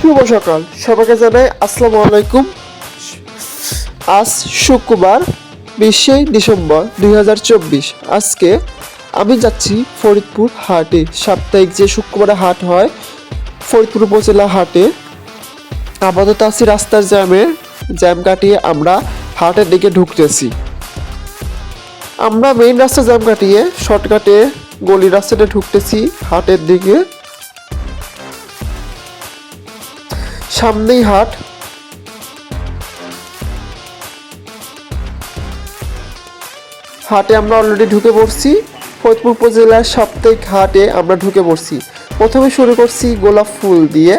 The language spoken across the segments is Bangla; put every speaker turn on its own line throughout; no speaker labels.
শুভ সকাল। সবাইকে জানাই আসসালামু আলাইকুম। আজ শুক্রবার, বিশে ডিসেম্বর দু হাজার চব্বিশ। আজকে আমি যাচ্ছি ফরিদপুর হাটে। সাপ্তাহিক যে শুক্রবারে হাট হয়, ফরিদপুর উপজেলা হাটে। আপাতত আছি রাস্তার জ্যামে। জ্যাম কাটিয়ে আমরা হাটের দিকে ঢুকতেছি। আমরা মেইন রাস্তা জ্যাম কাটিয়ে শর্টকাটে গলি রাস্তাটা ঢুকতেছি হাটের দিকে। সামনেই হাট। হাটে আমরা অলরেডি ঢুকে পড়ছি। ফরিদপুর উপজেলার সাপ্তাহিক হাটে আমরা ঢুকে পড়ছি। প্রথমে শুরু করছি গোলাপ ফুল দিয়ে।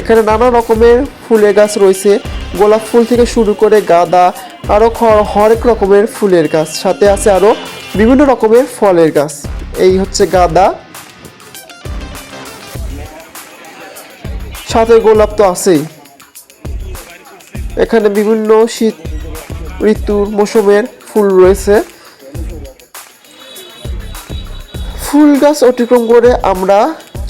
এখানে নানা রকমের ফুলের গাছ রয়েছে। গোলাপ ফুল থেকে শুরু করে গাঁদা আরও হরেক রকমের ফুলের গাছ। সাথে আছে আরও বিভিন্ন রকমের ফলের গাছ। এই হচ্ছে গাঁদা। সাথে গোলাপ তো আছেই। এখানে বিভিন্ন শীত ঋতুর মৌসুমের ফুল রয়েছে। ফুল গাছ অতিক্রম করে আমরা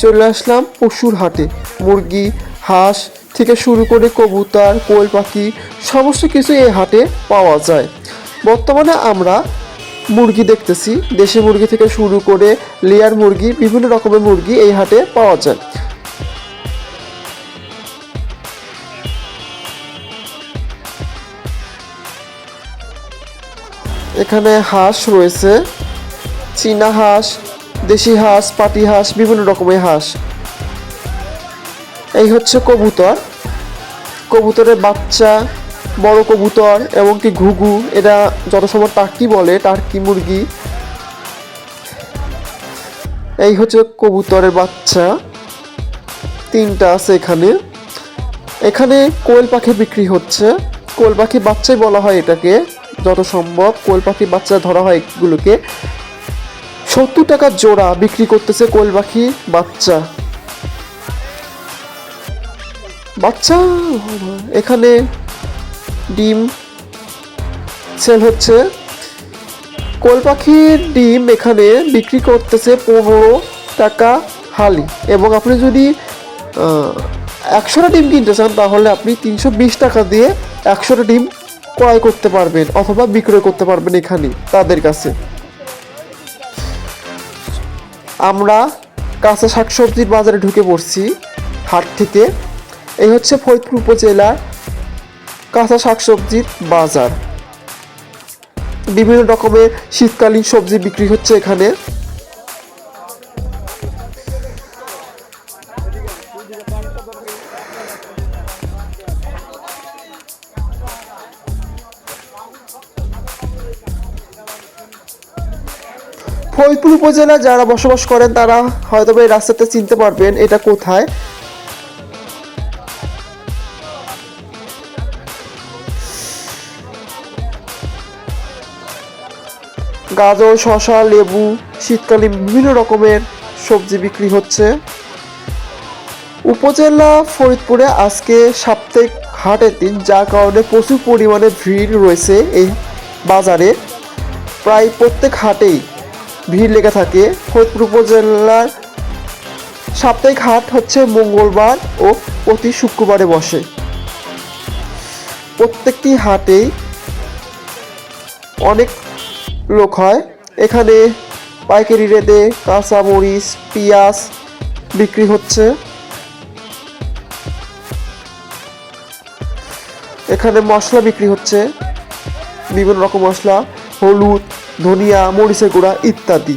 চলে আসলাম পশুর হাটে। মুরগি, হাঁস থেকে শুরু করে কবুতর, কোয়েল পাখি, সমস্ত কিছু এই হাটে পাওয়া যায়। বর্তমানে আমরা মুরগি দেখতেছি। দেশি মুরগি থেকে শুরু করে লেয়ার মুরগি, বিভিন্ন রকমের মুরগি এই হাটে পাওয়া যায়। এখানে হাঁস রয়েছে। চীনা হাঁস, দেশি হাঁস, পাটি হাঁস, বিভিন্ন রকমের হাঁস। এই হচ্ছে কবুতর। কবুতরের বাচ্চা, বড় কবুতর এবং কি ঘুঘু। এরা যত সময় টার্কি বলে, টার্কি মুরগি। এই হচ্ছে কবুতরের বাচ্চা। তিনটা আছে এখানে। এখানে কোয়েল পাখি বিক্রি হচ্ছে। কোয়েল পাখি বাচ্চাই বলা হয় এটাকে। যত সম্ভব কোয়েল পাখি বাচ্চা ধরা হয় এগুলোকে। সত্তর টাকা জোড়া বিক্রি করতেছে কোয়েল পাখি বাচ্চা। বাচ্চা, এখানে ডিম সেল হচ্ছে। কোয়েল পাখির ডিম এখানে বিক্রি করতেছে পনেরো টাকা হালি। এবং আপনি যদি একশোটা ডিম কিনতে চান, তাহলে আপনি তিনশো বিশ টাকা দিয়ে একশোটা ডিম ক্রয় করতে পারবেন অথবা বিক্রয় করতে পারবেন এখানে তাদের কাছে। আমরা কাঁচা শাকসবজির বাজারে ঢুকে পড়ছি হাট থেকে। এই হচ্ছে ফরিদপুর উপজেলার কাঁচা শাকসবজির বাজার। বিভিন্ন রকমের শীতকালীন সবজি বিক্রি হচ্ছে এখানে। ফরিদপুর উপজেলা যারা বসবাস করেন, তারা হয়তো এই রাস্তাটা চিনতে পারবেন এটা কোথায়। গাজর শশা লেবু, শীতকালীন বিভিন্ন রকমের সবজি বিক্রি হচ্ছে। উপজেলা ফরিদপুরে আজকে সাপ্তাহিক হাটের দিন, যার কারণে প্রচুর পরিমাণে ভিড় রয়েছে এই বাজারে। প্রায় প্রত্যেক হাটেই ভিড় লেগে থাকে। ফরিদপুর উপজেলার সাপ্তাহিক হাট হচ্ছে মঙ্গলবার ও প্রতি শুক্রবারে বসে। প্রত্যেকটি হাটেই অনেক লোক হয়। এখানে পাইকারি রেটে কাঁচা মরিচ, পেঁয়াজ বিক্রি হচ্ছে। এখানে মশলা বিক্রি হচ্ছে। বিভিন্ন রকম মশলা, হলুদ ধনিয়া, মরিচের গুঁড়া ইত্যাদি।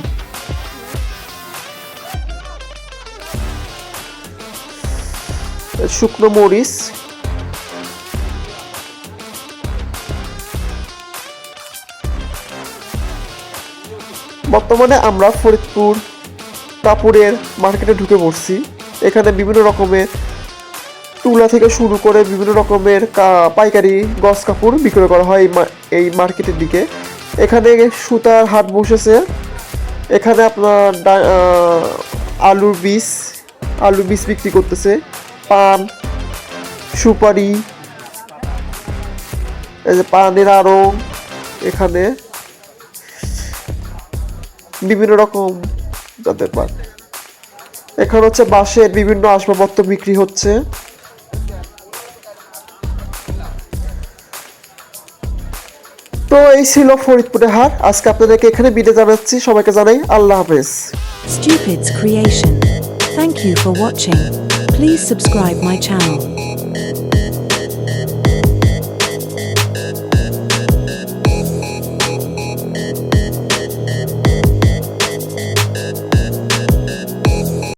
শুকনো মরিচ। বর্তমানে আমরা ফরিদপুর কাপড়ের মার্কেটে ঢুকে পড়ছি। এখানে বিভিন্ন রকমের তুলা থেকে শুরু করে বিভিন্ন রকমের পাইকারি গস কাপড় বিক্রয় করা হয় এই মার্কেটের দিকে। এখানে সুতার হাট বসেছে। এখানে আপনার আলুর বীজ আলুর বীজ বিক্রি করতেছে। পান সুপারি, এই যে পানের আরও এখানে। বিভিন্ন রকম যাদের পান এখানে হচ্ছে বাঁশের বিভিন্ন আসবাবপত্র বিক্রি হচ্ছে। এই ছিল ফরিদপুরের হাট আজকে আপনাদেরকে এখানে বিদে জানাচ্ছি সবাইকে জানাই আল্লাহ হাফেজ
Stupid's creation. Thank you for watching. Please subscribe my channel.